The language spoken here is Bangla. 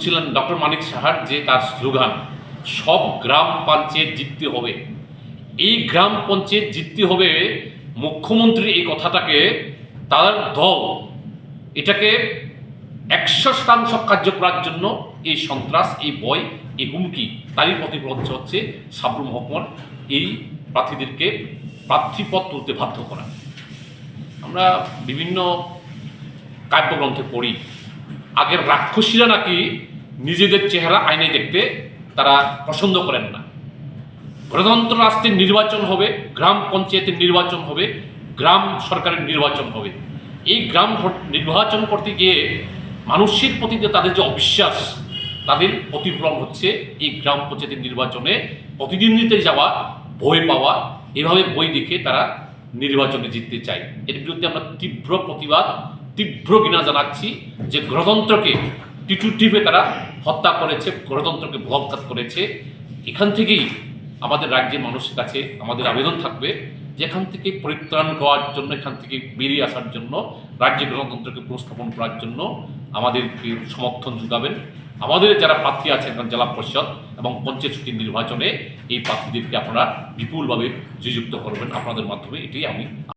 শুনছিলেন ডক্টর মানিক সাহার যে তার স্লোগান, সব গ্রাম পঞ্চায়েত জিততে হবে। এই গ্রাম পঞ্চায়েত জিততে হবে, মুখ্যমন্ত্রী এই কথাটাকে, তার দল এটাকে একশো শতাংশ কার্য করার জন্য এই সন্ত্রাস, এই বয় এই হুমকি, তারই প্রতিফলন হচ্ছে সাবরুম মহকুমার এই প্রার্থীদেরকে প্রার্থীপদ তুলতে বাধ্য করা। আমরা বিভিন্ন কাব্যগ্রন্থে পড়ি, আগের রাক্ষসীরা নাকি নিজেদের চেহারা আইনে দেখতে তারা পছন্দ করেন না। গণতন্ত্র রাষ্ট্রের নির্বাচন হবে, গ্রাম পঞ্চায়েতের নির্বাচন হবে, গ্রাম সরকারের নির্বাচন হবে। এই গ্রাম নির্বাচন করতে গিয়ে মানুষের প্রতি যে তাদের যে অবিশ্বাস, তাদের প্রতিফলন হচ্ছে এই গ্রাম পঞ্চায়েতের নির্বাচনে প্রতিদ্বন্দ্বিতে যাওয়া, ভয় পাওয়া, এভাবে বই দেখে তারা নির্বাচনে জিততে চায়। এর বিরুদ্ধে আমরা তীব্র প্রতিবাদ, তীব্র ঘৃণা জানাচ্ছি যে গণতন্ত্রকে টিটু টিপে তারা হত্যা করেছে, গণতন্ত্রকে বলৎকার করেছে। এখান থেকেই আমাদের রাজ্যের মানুষের কাছে আমাদের আবেদন থাকবে যেখান থেকে পরিত্রাণ হওয়ার জন্য, এখান থেকে বেরিয়ে আসার জন্য, রাজ্যে গণতন্ত্রকে প্রস্থাপন করার জন্য আমাদেরকে সমর্থন যোগাবেন। আমাদের যারা প্রার্থী আছেন জেলা পরিষদ এবং পঞ্চায়েত নির্বাচনে, এই প্রার্থীদেরকে আপনারা বিপুলভাবে নিযুক্ত করবেন। আপনাদের মাধ্যমে এটাই আমি